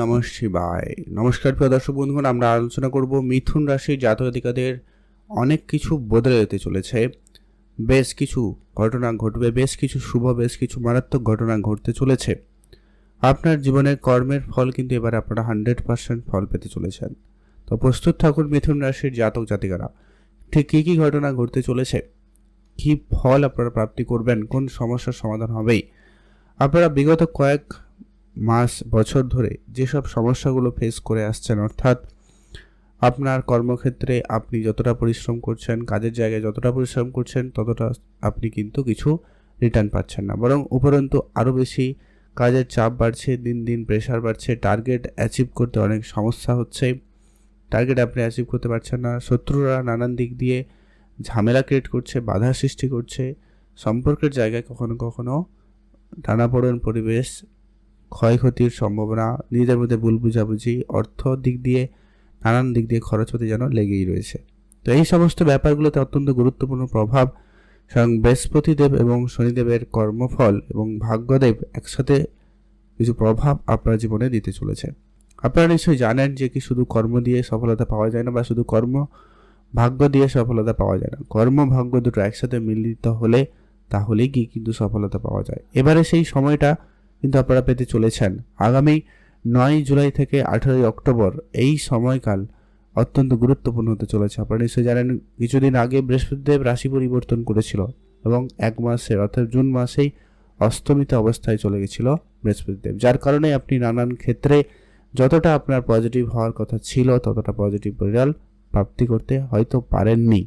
নম শিবায়। নমস্কার প্রিয় দর্শক বন্ধুগণ, আমরা আলোচনা করব মিথুন রাশির জাতকাতিকাদের অনেক কিছু বদলে যেতে চলেছে। বেশ কিছু ঘটনা ঘটবে, বেশ কিছু শুভ, বেশ কিছু মারাত্মক ঘটনা ঘটতে চলেছে। আপনার জীবনের কর্মের ফল কিন্তু এবার আপনারা হান্ড্রেড পার্সেন্ট ফল পেতে চলেছেন। তো প্রস্তুত থাকুন মিথুন রাশির জাতক জাতিকারা, ঠিক কী কী ঘটনা ঘটতে চলেছে? কী ফল আপনারা প্রাপ্তি করবেন? কোন সমস্যার সমাধান হবেই? আপনারা বিগত কয়েক মাস, বছর ধরে যেসব সমস্যাগুলো ফেস করে আসছেন, অর্থাৎ আপনার কর্মক্ষেত্রে আপনি যতটা পরিশ্রম করছেন, কাজের জায়গায় যতটা পরিশ্রম করছেন, ততটা আপনি কিন্তু কিছু রিটার্ন পাচ্ছেন না। বরং উপরন্তু আরও বেশি কাজের চাপ বাড়ছে, দিন দিন প্রেশার বাড়ছে টার্গেট অ্যাচিভ করতে অনেক সমস্যা হচ্ছে। টার্গেট আপনি অ্যাচিভ করতে পারছেন না। শত্রুরা নানান দিক দিয়ে ঝামেলা ক্রিয়েট করছে, বাধা সৃষ্টি করছে। সম্পর্কের জায়গায় কখনো কখনো টানাপোড়েন পরিবেশ ক্ষয়ক্ষতির সম্ভাবনা, নিজেদের মধ্যে ভুল বুঝাবুঝি, অর্থ দিক দিয়ে, নানান দিক দিয়ে খরচ হতে যেন লেগেই রয়েছে। তো এই সমস্ত ব্যাপারগুলোতে অত্যন্ত গুরুত্বপূর্ণ প্রভাব স্বয়ং বৃহস্পতিদেব এবং শনিদেবের কর্মফল এবং ভাগ্যদেব একসাথে কিছু প্রভাব আপনার জীবনে দিতে চলেছে। আপনারা নিশ্চয়ই জানেন যে কি শুধু কর্ম দিয়ে সফলতা পাওয়া যায় না বা শুধু কর্ম ভাগ্য দিয়ে সফলতা পাওয়া যায় না। কর্ম, ভাগ্য দুটো একসাথে মিলিত হলে তাহলেই কি কিন্তু সফলতা পাওয়া যায়। এবারে সেই সময়টা কিন্তু আপনারা পেতে চলেছেন। আগামী নয় জুলাই থেকে আঠারোই অক্টোবর এই সময়কাল অত্যন্ত গুরুত্বপূর্ণ হতে চলেছে। আপনারা নিশ্চয়ই জানেন, কিছুদিন আগে বৃহস্পতিদেব রাশি পরিবর্তন করেছিল এবং এক মাসে অর্থাৎ জুন মাসেই অস্তমিত অবস্থায় চলে গেছিল বৃহস্পতিদেব। যার কারণে আপনি নানান ক্ষেত্রে যতটা আপনার পজিটিভ হওয়ার কথা ছিল, ততটা পজিটিভ রেজাল্ট প্রাপ্তি করতে হয়তো পারেননি।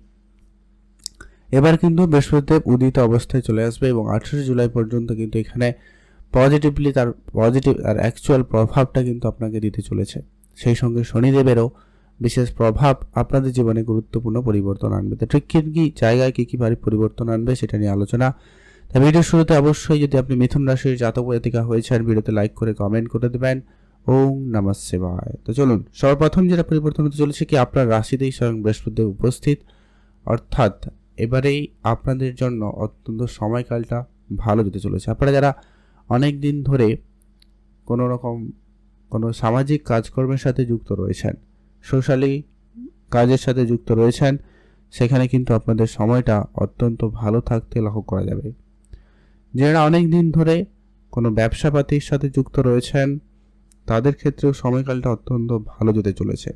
এবার কিন্তু বৃহস্পতিদেব উদিত অবস্থায় চলে আসবে এবং আঠাশে জুলাই পর্যন্ত কিন্তু এখানে পজিটিভলি তার পজিটিভ আর অ্যাকচুয়াল প্রভাবটা কিন্তু আপনাকে দিতে চলেছে। সেই সঙ্গে শনিদেবেরও বিশেষ প্রভাব আপনাদের জীবনে গুরুত্বপূর্ণ পরিবর্তন আনবে। তো ঠিক কী কী জায়গায় কী কী ভারী পরিবর্তন আনবে সেটা নিয়ে আলোচনা। তা ভিডিওর শুরুতে অবশ্যই যদি আপনি মিথুন রাশির জাতক জাতিকা হয়েছেন, ভিডিওতে লাইক করে কমেন্ট করে দেবেন। ওম নমঃ শিবায়। তো চলুন, সর্বপ্রথম যেটা পরিবর্তন হতে চলেছে কি আপনার রাশিতেই স্বয়ং বৃহস্পতিদেব উপস্থিত। অর্থাৎ এবারেই আপনাদের জন্য অত্যন্ত সময়কালটা ভালো যেতে চলেছে। আপনারা যারা অনেক দিন ধরে কোনো রকম কোনো সামাজিক কাজকর্মের সাথে যুক্ত রয়েছেন, সোশ্যালি কাজের সাথে যুক্ত রয়েছেন, সেখানে কিন্তু আপনাদের সময়টা অত্যন্ত ভালো থাকতে লক্ষ্য করা যাবে। যারা অনেক দিন ধরে কোনো ব্যবসাপাতির সাথে যুক্ত রয়েছেন, তাদের ক্ষেত্রেও সময়কালটা অত্যন্ত ভালো যেতে চলেছে।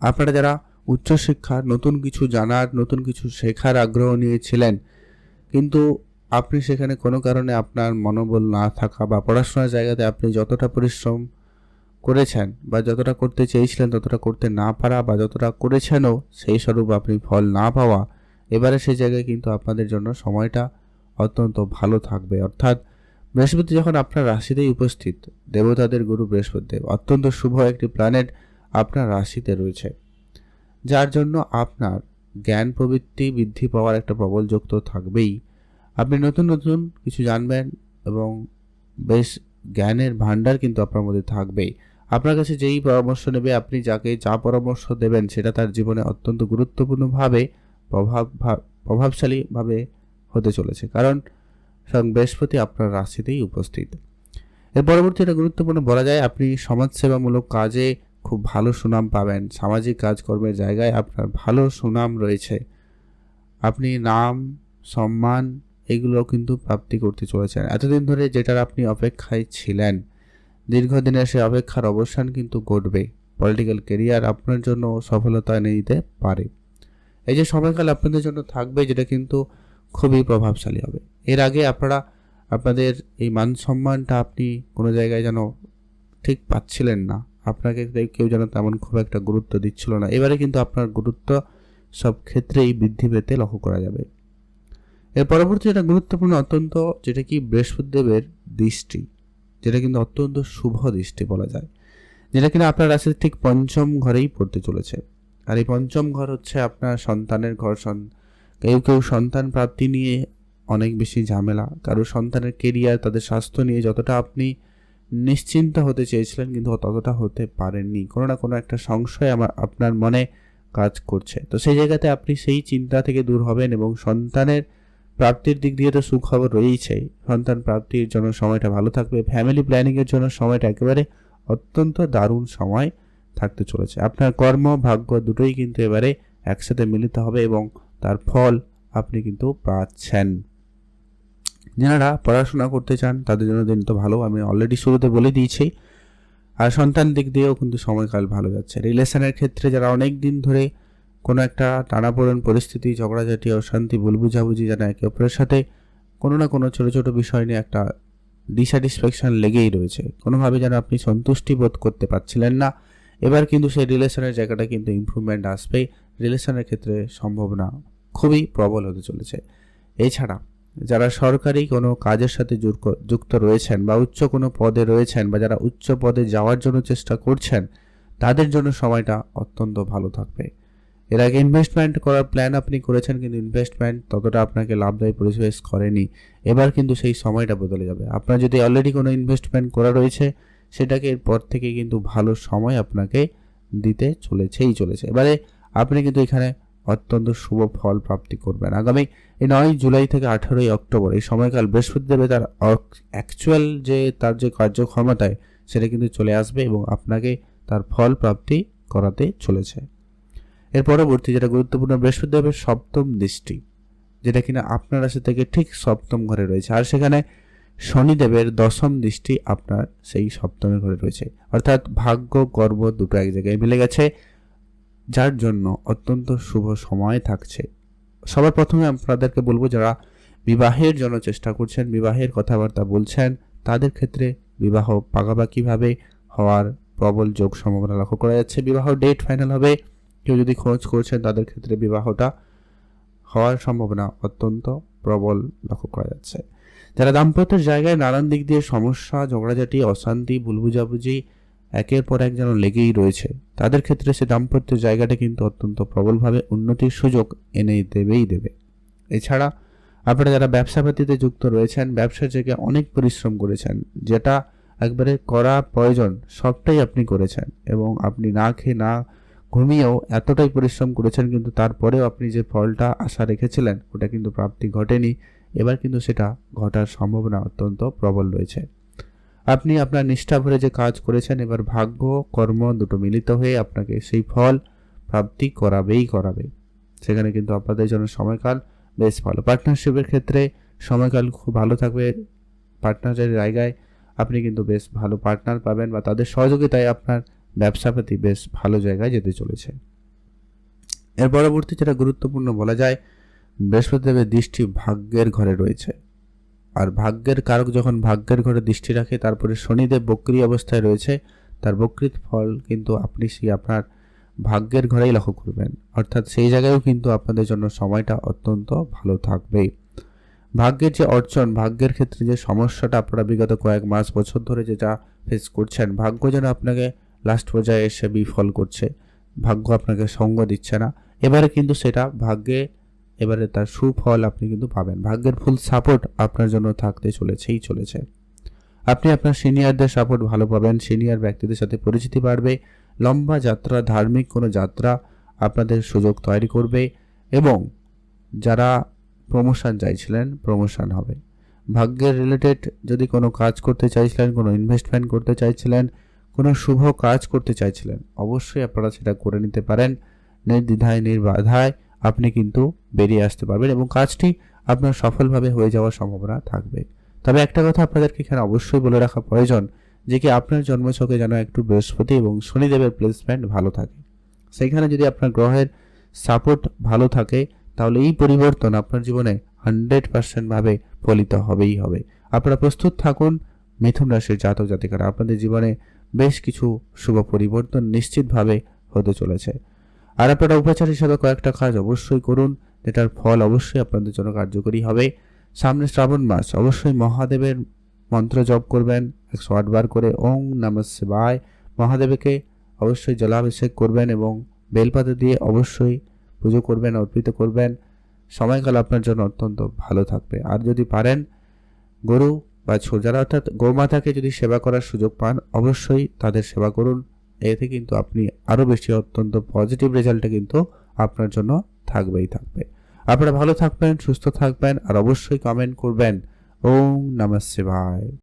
আপনারা যারা উচ্চশিক্ষা নতুন কিছু জানার, নতুন কিছু শেখার আগ্রহ নিয়েছিলেন, কিন্তু আপনি সেখানে কোনো কারণে আপনার মনোবল না থাকা বা পড়াশোনার জায়গাতে আপনি যতটা পরিশ্রম করেছেন বা যতটা করতে চেয়েছিলেন, ততটা করতে না পারা বা যতটা করেছেনও সেই স্বরূপ আপনি ফল না পাওয়া, এবারে সেই জায়গায় কিন্তু আপনাদের জন্য সময়টা অত্যন্ত ভালো থাকবে। অর্থাৎ বৃহস্পতি যখন আপনার রাশিতেই উপস্থিত, দেবতাদের গুরু বৃহস্পতিদেব, অত্যন্ত শুভ একটি প্ল্যানেট আপনার রাশিতে রয়েছে। যার জন্য আপনার জ্ঞান প্রবৃত্তি বৃদ্ধি পাওয়ার একটা প্রবল যোগ তো থাকবেই। আপনি নতুন নতুন কিছু জানবেন এবং বেশ জ্ঞানের ভাণ্ডার কিন্তু আপনার মধ্যে থাকবেই। আপনার কাছে যেই পরামর্শ নেবে, আপনি যাকে যা পরামর্শ দেবেন সেটা তার জীবনে অত্যন্ত গুরুত্বপূর্ণভাবে প্রভাব প্রভাবশালীভাবে হতে চলেছে। কারণ স্বয়ং বৃহস্পতি আপনার রাশিতেই উপস্থিত। এর পরবর্তী এটা গুরুত্বপূর্ণ বলা যায়, আপনি সমাজসেবামূলক কাজে খুব ভালো সুনাম পাবেন। সামাজিক কাজকর্মের জায়গায় আপনার ভালো সুনাম রয়েছে। আপনি নাম, সম্মান এগুলো কিন্তু প্রাপ্তি করতে চলেছেন। এতদিন ধরে যেটার আপনি অপেক্ষায় ছিলেন, দীর্ঘদিনের সে অপেক্ষার অবসান কিন্তু ঘটবে। পলিটিক্যাল কেরিয়ার আপনার জন্য সফলতা এনে দিতে পারে। এই যে সময়কাল আপনাদের জন্য থাকবে, যেটা কিন্তু খুবই প্রভাবশালী হবে। এর আগে আপনারা, আপনাদের এই মান সম্মানটা আপনি কোনো জায়গায় যেন ঠিক পাচ্ছিলেন না। আপনাকে কেউ যেন তেমন খুব একটা গুরুত্ব দিচ্ছিল না। এবারে কিন্তু আপনার গুরুত্ব সব ক্ষেত্রেই বৃদ্ধি পেতে লক্ষ্য করা যাবে। এর পরবর্তী যেটা গুরুত্বপূর্ণ অত্যন্ত, যেটা কি বৃহস্পতিদেবের দৃষ্টি, যেটা কিন্তু অত্যন্ত শুভ দৃষ্টি বলা যায়, যেটা কিনা আপনার রাশির ঠিক পঞ্চম ঘরেই পড়তে চলেছে। আর এই পঞ্চম ঘর হচ্ছে আপনার সন্তানের ঘর কেউ কেউ সন্তান প্রাপ্তি নিয়ে অনেক বেশি ঝামেলা, কারও সন্তানের কেরিয়ার তাদের স্বাস্থ্য নিয়ে যতটা আপনি নিশ্চিন্ত হতে চেয়েছিলেন কিন্তু ততটা হতে পারেননি। কোনো না কোনো একটা সংশয় আমার, আপনার মনে কাজ করছে। তো সেই জায়গাতে আপনি সেই চিন্তা থেকে দূর হবেন এবং সন্তানের প্রাপ্তির দিক দিয়ে তো সুখবর রয়েছেই সন্তান প্রাপ্তির জন্য সময়টা ভালো থাকবে। ফ্যামিলি প্ল্যানিংয়ের জন্য সময়টা একেবারে অত্যন্ত দারুণ সময় থাকতে চলেছে। আপনার কর্ম, ভাগ্য দুটোই কিন্তু এবারে একসাথে মিলিত হবে এবং তার ফল আপনি কিন্তু পাচ্ছেন। যারা পড়াশোনা করতে চান, তাদের জন্য দিন তো ভালো। আমি অলরেডি শুরুতে বলে দিয়েছি। আর সন্তান দিক দিয়েও কিন্তু সময়কাল ভালো যাচ্ছে। রিলেশনের ক্ষেত্রে যারা অনেক দিন ধরে কোনো একটা টানাপোড়েন পরিস্থিতি, ঝগড়াঝাটি, অশান্তি ভুল বুঝাবুঝি যেন একে অপরের সাথে কোনো না কোনো ছোটো ছোটো বিষয় নিয়ে একটা ডিস্যাটিসফ্যাকশন লেগেই রয়েছে। কোনোভাবে যেন আপনি সন্তুষ্টি বোধ করতে পারছিলেন না। এবার কিন্তু সেই রিলেশনের জায়গাটা কিন্তু ইমপ্রুভমেন্ট আসবেই রিলেশনের ক্ষেত্রে সম্ভাবনা খুবই প্রবল হতে চলেছে। এছাড়া যারা সরকারি কোনো কাজের সাথে যুক্ত- যুক্ত রয়েছেন বা উচ্চ কোনো পদে রয়েছেন বা যারা উচ্চ পদে যাওয়ার জন্য চেষ্টা করছেন, তাদের জন্য সময়টা অত্যন্ত ভালো থাকবে। এর আগে ইনভেস্টমেন্ট করার প্ল্যান আপনি করেছেন, কিন্তু ইনভেস্টমেন্ট ততটা আপনাকে লাভদায়ী পরিবেশ করেনি। এবার কিন্তু সেই সময়টা বদলে যাবে। আপনার যদি অলরেডি কোনো ইনভেস্টমেন্ট করা রয়েছে, সেটাকে এরপর থেকে কিন্তু ভালো সময় আপনাকে দিতে চলেছেই চলেছে। এবারে আপনি কিন্তু এখানে অত্যন্ত শুভ ফল প্রাপ্তি করবেন। আগামী এই নয় জুলাই থেকে আঠারোই অক্টোবর, এই সময়কাল বৃহস্পতিদেবে তার অ্যাকচুয়াল যে তার যে কার্যক্ষমতায়, সেটা কিন্তু চলে আসবে এবং আপনাকে তার ফল প্রাপ্তি করাতে চলেছে। এর পরবর্তী যেটা গুরুত্বপূর্ণ বৃহস্পতিদেবের সপ্তম দৃষ্টি, যেটা কিনা আপনার রাশি থেকে ঠিক সপ্তম ঘরে রয়েছে। আর সেখানে শনিদেবের দশম দৃষ্টি আপনার সেই সপ্তমের ঘরে রয়েছে। অর্থাৎ ভাগ্য, গর্ব দুটো এক জায়গায় মিলে গেছে, যার জন্য অত্যন্ত শুভ সময় থাকছে। সবার প্রথমে আপনাদেরকে বলব, যারা বিবাহের জন্য চেষ্টা করছেন, বিবাহের কথাবার্তা বলছেন, তাদের ক্ষেত্রে বিবাহ পাকাপাকিভাবে হওয়ার প্রবল যোগ সম্ভাবনা লক্ষ্য করা যাচ্ছে। বিবাহ ডেট ফাইনাল হবে কেউ যদি খোঁজ করছেন তাদের ক্ষেত্রে বিবাহটা হওয়ার সম্ভাবনা অত্যন্ত প্রবল লক্ষ্য করা যাচ্ছে। যারা দাম্পত্যের জায়গায় নানান দিক দিয়ে সমস্যা, ঝগড়াঝাটি, অশান্তি ভুল বুঝাবুঝি একের পর এক যেন লেগেই রয়েছে, তাদের ক্ষেত্রে সে দাম্পত্য জায়গাটা কিন্তু অত্যন্ত প্রবলভাবে উন্নতির সুযোগ এনে দেবেই দেবে। এছাড়া আপনারা যারা ব্যবসাপাতিতে যুক্ত রয়েছেন, ব্যবসার জায়গায় অনেক পরিশ্রম করেছেন, যেটা একবারে করা প্রয়োজন সবটাই আপনি করেছেন এবং আপনি না খেয়ে না ঘুমিয়েও এতটাই পরিশ্রম করেছেন কিন্তু তারপরেও আপনি যে ফলটা আশা রেখেছিলেন, ওটা কিন্তু প্রাপ্তি ঘটেনি। এবার কিন্তু সেটা ঘটার সম্ভাবনা অত্যন্ত প্রবল রয়েছে। আপনি আপনার নিষ্ঠা ভরে যে কাজ করেছেন, এবার ভাগ্য, কর্ম দুটো মিলিত হয়ে আপনাকে সেই ফল প্রাপ্তি করাবেই করাবে। সেখানে কিন্তু আপনাদের জন্য সময়কাল বেশ ভালো। পার্টনারশিপের ক্ষেত্রে সময়কাল খুব ভালো থাকবে। পার্টনারের জায়গায় আপনি কিন্তু বেশ ভালো পার্টনার পাবেন বা তাদের সহযোগিতায় আপনার ব্যবসাপাতি বেশ ভালো জায়গায় যেতে চলেছে। এর পরবর্তী যেটা গুরুত্বপূর্ণ বলা যায়, বৃহস্পতিদেবের দৃষ্টি ভাগ্যের ঘরে রয়েছে। আর ভাগ্যের কারক যখন ভাগ্যের ঘরে দৃষ্টি রাখে, তারপরে শনিদেব বক্রি অবস্থায় রয়েছে, তার বকৃত ফল কিন্তু আপনি সেই আপনার ভাগ্যের ঘরেই লক্ষ্য করবেন। অর্থাৎ সেই জায়গায়ও কিন্তু আপনাদের জন্য সময়টা অত্যন্ত ভালো থাকবে। ভাগ্যের যে অর্জন, ভাগ্যের ক্ষেত্রে যে সমস্যাটা আপনারা বিগত কয়েক মাস, বছর ধরে যেটা ফেস করছেন, ভাগ্য যেন আপনাকে লাস্ট পর্যায়ে এসে বিফল করছে। ভাগ্য আপনাকে সঙ্গ দিচ্ছে না। এবারে কিন্তু সেটা ভাগ্যে, এবারে তার সুফল আপনি কিন্তু পাবেন। ভাগ্যের ফুল সাপোর্ট আপনার জন্য থাকতে চলেছেই চলেছে। আপনি আপনার সিনিয়রদের সাপোর্ট ভালো পাবেন। সিনিয়র ব্যক্তিদের সাথে পরিচিতি বাড়বে। লম্বা যাত্রা, ধার্মিক কোনো যাত্রা আপনাদের সুযোগ তৈরি করবে এবং যারা প্রমোশন চাইছিলেন প্রমোশন হবে। ভাগ্যের রিলেটেড যদি কোনো কাজ করতে চাইছিলেন, কোনো ইনভেস্টমেন্ট করতে চাইছিলেন কোনো শুভ কাজ করতে চাইছিলেন। অবশ্যই আপনারা সেটা করে নিতে পারেন। নির্দ্বিধায়, নির্বাধায় আপনি কিন্তু বেরিয়ে আসতে পারবেন এবং কাজটি আপনার সফলভাবে হয়ে যাওয়ার সম্ভাবনা থাকবে। তবে একটা কথা আপনাদেরকে এখানে অবশ্যই বলে রাখা প্রয়োজন, যে কি আপনার জন্মছকে যেন একটু বৃহস্পতি এবং শনিদেবের প্লেসমেন্ট ভালো থাকে। সেইখানে যদি আপনার গ্রহের সাপোর্ট ভালো থাকে, তাহলে এই পরিবর্তন আপনার জীবনে হান্ড্রেড পার্সেন্টভাবে ফলিত হবেই হবে। আপনারা প্রস্তুত থাকুন মিথুন রাশির জাতক জাতিকারা। আপনাদের জীবনে বেশ কিছু শুভ পরিবর্তন নিশ্চিতভাবে হতে চলেছে। আর আপনারা উপাচার হিসাবে কয়েকটা কাজ অবশ্যই করুন, যেটার ফল অবশ্যই আপনাদের জন্য কার্যকরী হবে। সামনে শ্রাবণ মাস, অবশ্যই মহাদেবের মন্ত্র জপ করবেন, একশো আটবার করে ওং নম শিবায়। মহাদেবকে অবশ্যই জলাভিষেক করবেন এবং বেলপাতা দিয়ে অবশ্যই পুজো করবেন, অর্পিত করবেন। সময়কাল আপনার জন্য অত্যন্ত ভালো থাকবে। আর যদি পারেন, গরু বা যারা অর্থাৎ গোমাতাকে যদি সেবা করার সুযোগ পান, অবশ্যই তাদের সেবা করুন। এতে কিন্তু আপনি আরও বেশি অত্যন্ত পজিটিভ রেজাল্টটা কিন্তু আপনার জন্য থাকবেই থাকবে। আপনারা ভালো থাকবেন, সুস্থ থাকবেন, আর অবশ্যই কমেন্ট করবেন। ওম নমঃ শিবায়।